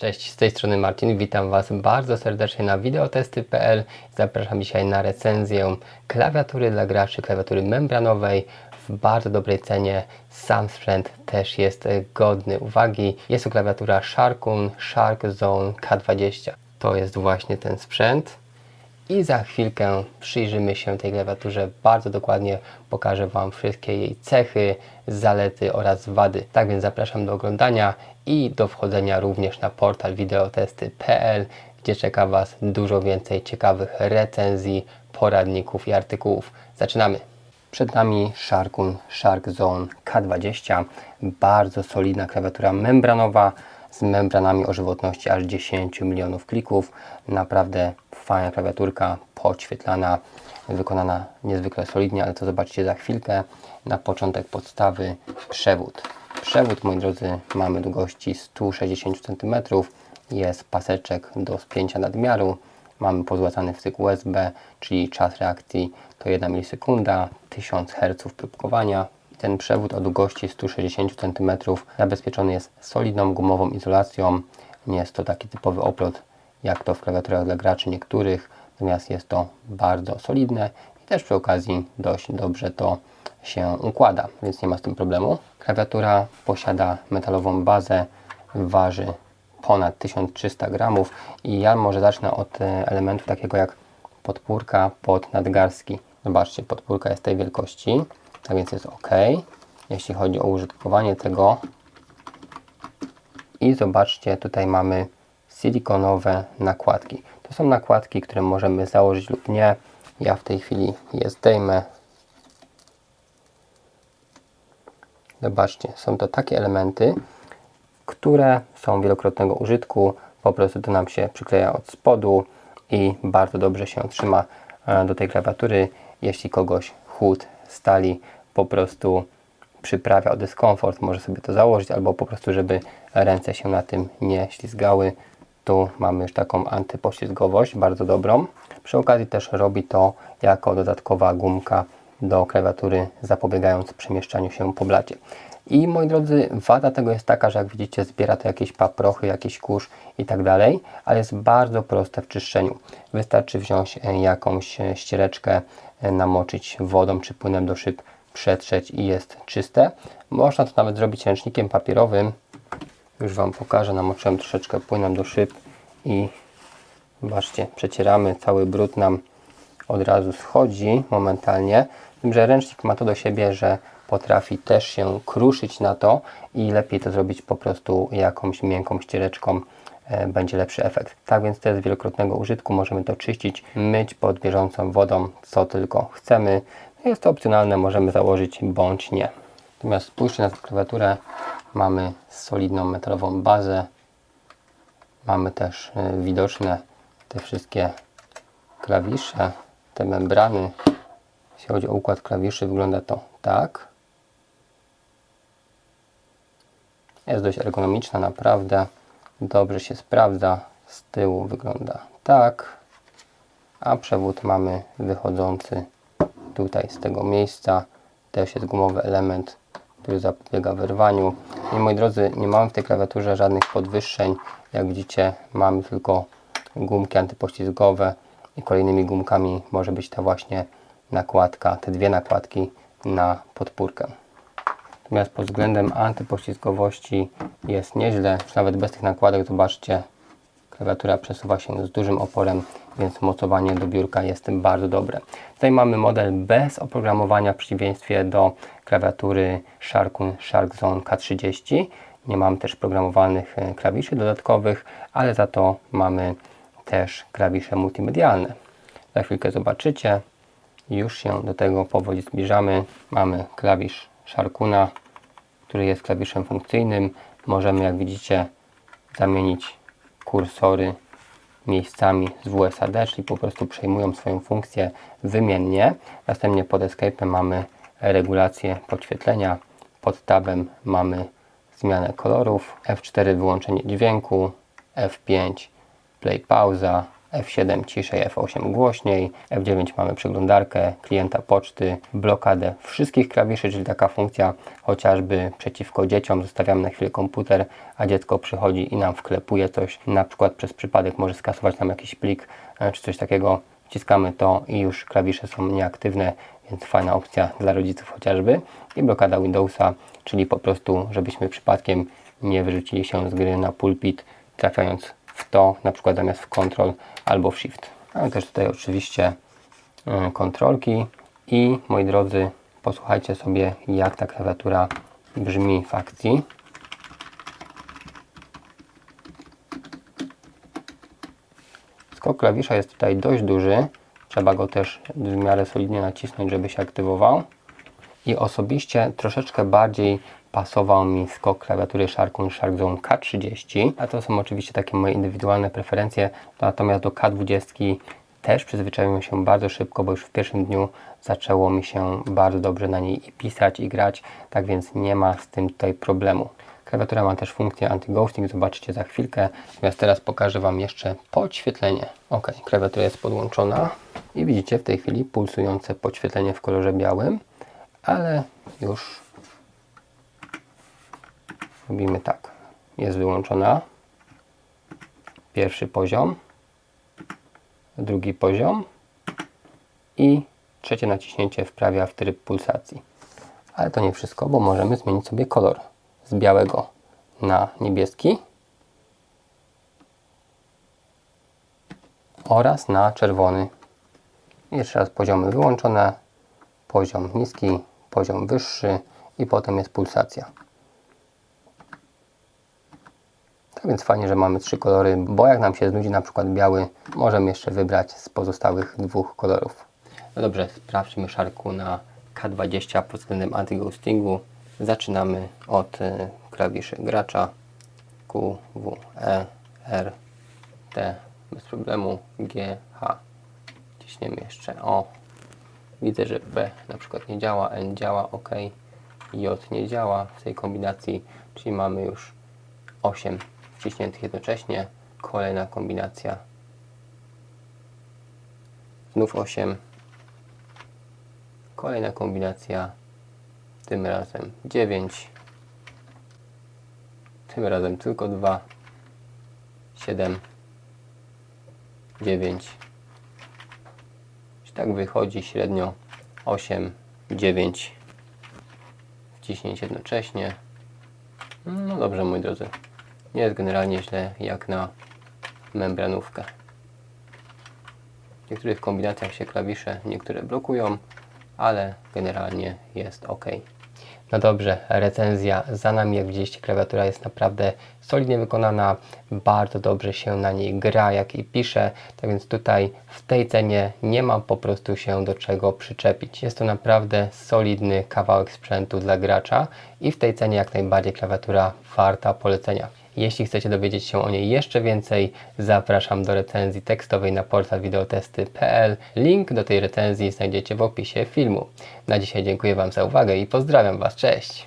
Cześć, z tej strony Marcin, witam Was bardzo serdecznie na videotesty.pl. Zapraszam dzisiaj na recenzję klawiatury dla graczy, klawiatury membranowej w bardzo dobrej cenie. Sam sprzęt też jest godny uwagi. Jest to klawiatura Sharkun Shark Zone K20. To jest właśnie ten sprzęt. I za chwilkę przyjrzymy się tej klawiaturze bardzo dokładnie. Pokażę Wam wszystkie jej cechy, zalety oraz wady. Tak więc zapraszam do oglądania i do wchodzenia również na portal videotesty.pl, gdzie czeka Was dużo więcej ciekawych recenzji, poradników i artykułów. Zaczynamy! Przed nami Sharkun Shark Zone K20. Bardzo solidna klawiatura membranowa z membranami o żywotności aż 10 milionów klików. Naprawdę fajna klawiaturka, podświetlana, wykonana niezwykle solidnie, ale to zobaczycie za chwilkę. Na początek podstawy przewód. Przewód, moi drodzy, mamy długości 160 cm. Jest paseczek do spięcia nadmiaru. Mamy pozłacany wtyk USB, czyli czas reakcji to 1 milisekunda, 1000 Hz próbkowania. Ten przewód o długości 160 cm zabezpieczony jest solidną gumową izolacją. Nie jest to taki typowy oplot, jak to w klawiaturach dla graczy niektórych, natomiast jest to bardzo solidne i też przy okazji dość dobrze to się układa, więc nie ma z tym problemu. Klawiatura posiada metalową bazę, waży ponad 1300 gramów i ja może zacznę od e, elementu takiego jak podpórka pod nadgarstki. Zobaczcie, podpórka jest tej wielkości, tak więc jest ok. Jeśli chodzi o użytkowanie tego i zobaczcie, tutaj mamy silikonowe nakładki. To są nakładki, które możemy założyć lub nie. Ja w tej chwili je zdejmę. Zobaczcie, są to takie elementy, które są wielokrotnego użytku. Po prostu to nam się przykleja od spodu i bardzo dobrze się trzyma e, do tej klawiatury. Jeśli kogoś chłód stali po prostu przyprawia o dyskomfort, może sobie to założyć, albo po prostu, żeby ręce się na tym nie ślizgały. Tu mamy już taką antypoślizgowość, bardzo dobrą. Przy okazji też robi to jako dodatkowa gumka do klawiatury, zapobiegając przemieszczaniu się po blacie. I moi drodzy, wada tego jest taka, że jak widzicie, zbiera to jakieś paprochy, jakiś kurz i tak dalej, ale jest bardzo proste w czyszczeniu. Wystarczy wziąć e, jakąś e, ściereczkę, e, namoczyć wodą czy płynem do szyb, przetrzeć i jest czyste. Można to nawet zrobić ręcznikiem papierowym. Już Wam pokażę, namoczyłem troszeczkę płynem do szyb i zobaczcie, przecieramy, cały brud nam od razu schodzi momentalnie. Tym, że ręcznik ma to do siebie, że potrafi też się kruszyć na to i lepiej to zrobić po prostu jakąś miękką ściereczką e, będzie lepszy efekt. Tak więc to jest wielokrotnego użytku, możemy to czyścić, myć pod bieżącą wodą, co tylko chcemy. Jest to opcjonalne, możemy założyć bądź nie. Natomiast spójrzcie na tę klawiaturę, mamy solidną metalową bazę, mamy też e, widoczne te wszystkie klawisze, te membrany. Jeśli chodzi o układ klawiszy, wygląda to tak. Jest dość ergonomiczna, naprawdę. Dobrze się sprawdza. Z tyłu wygląda tak. A przewód mamy wychodzący tutaj z tego miejsca. Też jest gumowy element, który zapobiega wyrwaniu. I moi drodzy, nie mamy w tej klawiaturze żadnych podwyższeń. Jak widzicie, mamy tylko gumki antypoślizgowe i kolejnymi gumkami może być ta właśnie nakładka, te dwie nakładki na podpórkę. Natomiast pod względem antypoślizgowości jest nieźle. Nawet bez tych nakładek, zobaczcie, klawiatura przesuwa się z dużym oporem, więc mocowanie do biurka jest bardzo dobre. Tutaj mamy model bez oprogramowania w przeciwieństwie do klawiatury Sharkun Shark Zone K30. Nie mamy też programowanych e, klawiszy dodatkowych, ale za to mamy też klawisze multimedialne. Za chwilkę zobaczycie. Już się do tego powoli zbliżamy. Mamy klawisz Sharkuna, który jest klawiszem funkcyjnym. Możemy, jak widzicie, zamienić kursory miejscami z WSAD, czyli po prostu przejmują swoją funkcję wymiennie. Następnie pod Escape mamy regulację podświetlenia. Pod tabem mamy zmianę kolorów. F4 wyłączenie dźwięku. F5 play pauza. F7 ciszej, F8 głośniej, F9 mamy przeglądarkę, klienta poczty, blokadę wszystkich klawiszy, czyli taka funkcja chociażby przeciwko dzieciom, zostawiamy na chwilę komputer, a dziecko przychodzi i nam wklepuje coś, na przykład przez przypadek może skasować nam jakiś plik e, czy coś takiego, wciskamy to i już klawisze są nieaktywne, więc fajna opcja dla rodziców chociażby. I blokada Windowsa, czyli po prostu, żebyśmy przypadkiem nie wyrzucili się z gry na pulpit, trafiając to, na przykład zamiast w Ctrl albo w Shift. Mamy też tutaj oczywiście y, kontrolki i moi drodzy, posłuchajcie sobie jak ta klawiatura brzmi w akcji. Skok klawisza jest tutaj dość duży. Trzeba go też w miarę solidnie nacisnąć, żeby się aktywował. I osobiście troszeczkę bardziej pasował mi skok klawiatury Sharkun Shark Zone K30. A to są oczywiście takie moje indywidualne preferencje. Natomiast do K20 też przyzwyczaiłem się bardzo szybko, bo już w pierwszym dniu zaczęło mi się bardzo dobrze na niej i pisać i grać. Tak więc nie ma z tym tutaj problemu. Klawiatura ma też funkcję anti-ghosting, zobaczycie za chwilkę. Natomiast teraz pokażę Wam jeszcze podświetlenie. Ok, klawiatura jest podłączona i widzicie w tej chwili pulsujące podświetlenie w kolorze białym, ale już robimy tak. Jest wyłączona. Pierwszy poziom, drugi poziom i trzecie naciśnięcie wprawia w tryb pulsacji. Ale to nie wszystko, bo możemy zmienić sobie kolor z białego na niebieski oraz na czerwony. Jeszcze raz poziomy wyłączone, poziom niski, poziom wyższy i potem jest pulsacja. Tak więc fajnie, że mamy trzy kolory, bo jak nam się znudzi na przykład biały, możemy jeszcze wybrać z pozostałych dwóch kolorów. No dobrze, sprawdźmy szarku na K20 pod względem anti-ghostingu. Zaczynamy od y, klawiszy gracza Q, W, E, R, T bez problemu, G, H. Ciśniemy jeszcze O. Widzę, że B na przykład nie działa, N działa, OK. J nie działa w tej kombinacji, czyli mamy już 8 wciśniętych jednocześnie. Kolejna kombinacja. Znów 8. Kolejna kombinacja. Tym razem 9. Tym razem tylko 2. 7. 9. Tak wychodzi średnio 8, 9 wciśnięć jednocześnie. No dobrze, moi drodzy. Nie jest generalnie źle jak na membranówkę. W niektórych kombinacjach się klawisze niektóre blokują, ale generalnie jest ok. No dobrze, recenzja za nami. Jak widzieliście, klawiatura jest naprawdę solidnie wykonana. Bardzo dobrze się na niej gra, jak i pisze. Tak więc tutaj w tej cenie nie ma po prostu się do czego przyczepić. Jest to naprawdę solidny kawałek sprzętu dla gracza i w tej cenie jak najbardziej klawiatura warta polecenia. Jeśli chcecie dowiedzieć się o niej jeszcze więcej, zapraszam do recenzji tekstowej na portal wideotesty.pl. Link do tej recenzji znajdziecie w opisie filmu. Na dzisiaj dziękuję Wam za uwagę i pozdrawiam Was. Cześć!